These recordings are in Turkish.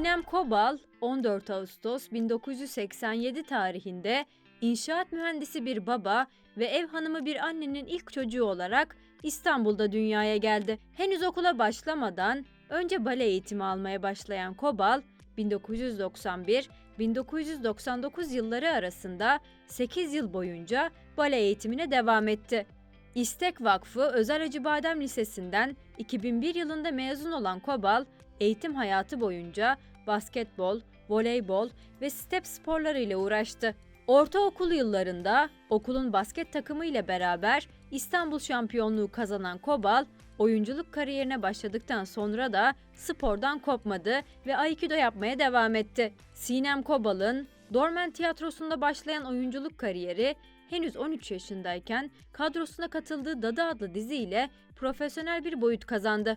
Sinem Kobal 14 Ağustos 1987 tarihinde inşaat mühendisi bir baba ve ev hanımı bir annenin ilk çocuğu olarak İstanbul'da dünyaya geldi. Henüz okula başlamadan önce bale eğitimi almaya başlayan Kobal 1991-1999 yılları arasında 8 yıl boyunca bale eğitimine devam etti. İstek Vakfı Özel Acıbadem Lisesi'nden 2001 yılında mezun olan Kobal, eğitim hayatı boyunca basketbol, voleybol ve step sporları ile uğraştı. Ortaokul yıllarında okulun basket takımı ile beraber İstanbul şampiyonluğu kazanan Kobal, oyunculuk kariyerine başladıktan sonra da spordan kopmadı ve Aikido yapmaya devam etti. Sinem Kobal'ın Dormen Tiyatrosu'nda başlayan oyunculuk kariyeri henüz 13 yaşındayken kadrosuna katıldığı Dadı adlı diziyle profesyonel bir boyut kazandı.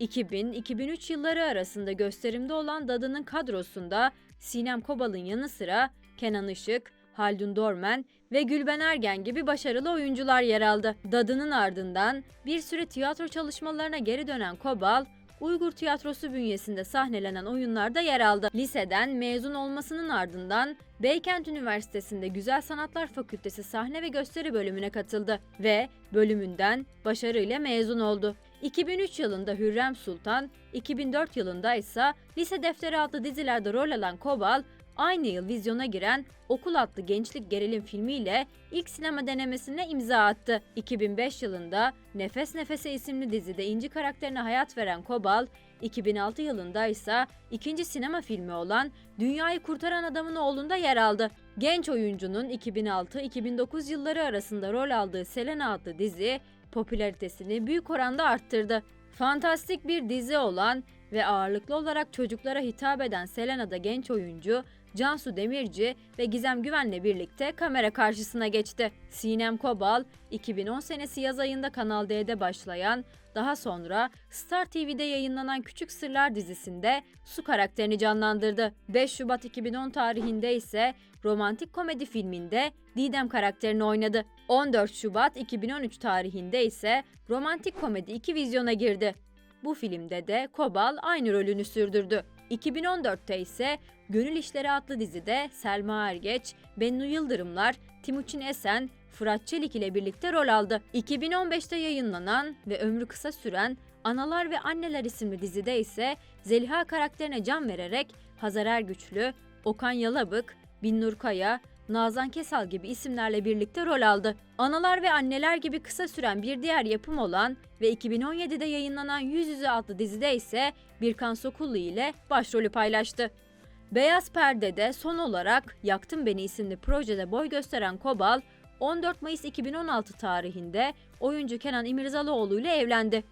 2000-2003 yılları arasında gösterimde olan Dadı'nın kadrosunda Sinem Kobal'ın yanı sıra Kenan Işık, Haldun Dormen ve Gülben Ergen gibi başarılı oyuncular yer aldı. Dadı'nın ardından bir süre tiyatro çalışmalarına geri dönen Kobal, Uygur Tiyatrosu bünyesinde sahnelenen oyunlarda yer aldı. Liseden mezun olmasının ardından Beykent Üniversitesi'nde Güzel Sanatlar Fakültesi sahne ve gösteri bölümüne katıldı ve bölümünden başarıyla mezun oldu. 2003 yılında Hürrem Sultan, 2004 yılında ise Lise Defteri adlı dizilerde rol alan Kobal, aynı yıl vizyona giren Okul adlı gençlik gerilim filmiyle ilk sinema denemesine imza attı. 2005 yılında Nefes Nefese isimli dizide İnci karakterine hayat veren Kobal, 2006 yılında ise ikinci sinema filmi olan Dünyayı Kurtaran Adamın Oğlu'nda yer aldı. Genç oyuncunun 2006-2009 yılları arasında rol aldığı Selena adlı dizi popülaritesini büyük oranda arttırdı. Fantastik bir dizi olan ve ağırlıklı olarak çocuklara hitap eden Selena'da genç oyuncu Cansu Demirci ve Gizem Güven'le birlikte kamera karşısına geçti. Sinem Kobal, 2010 senesi yaz ayında Kanal D'de başlayan, daha sonra Star TV'de yayınlanan Küçük Sırlar dizisinde Su karakterini canlandırdı. 5 Şubat 2010 tarihinde ise romantik komedi filminde Didem karakterini oynadı. 14 Şubat 2013 tarihinde ise romantik komedi 2 vizyona girdi. Bu filmde de Kobal aynı rolünü sürdürdü. 2014'te ise Gönül İşleri adlı dizide Selma Ergeç, Bennu Yıldırımlar, Timuçin Esen, Fırat Çelik ile birlikte rol aldı. 2015'te yayınlanan ve ömrü kısa süren Analar ve Anneler isimli dizide ise Zeliha karakterine can vererek Hazar Ergüçlü, Okan Yalabık, Binnur Kaya, Nazan Kesal gibi isimlerle birlikte rol aldı. Analar ve Anneler gibi kısa süren bir diğer yapım olan ve 2017'de yayınlanan Yüz Yüze adlı dizide ise Birkan Sokullu ile başrolü paylaştı. Beyaz Perde'de son olarak Yaktın Beni isimli projede boy gösteren Kobal, 14 Mayıs 2016 tarihinde oyuncu Kenan İmirzalıoğlu ile evlendi.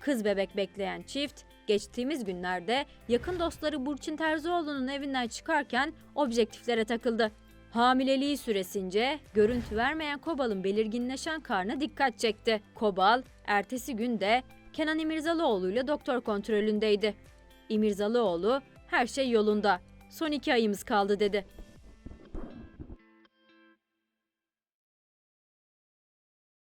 Kız bebek bekleyen çift, geçtiğimiz günlerde yakın dostları Burçin Terzioğlu'nun evinden çıkarken objektiflere takıldı. Hamileliği süresince görüntü vermeyen Kobal'ın belirginleşen karnı dikkat çekti. Kobal, ertesi gün de Kenan İmirzalıoğlu ile doktor kontrolündeydi. İmirzalıoğlu, her şey yolunda, son iki ayımız kaldı dedi.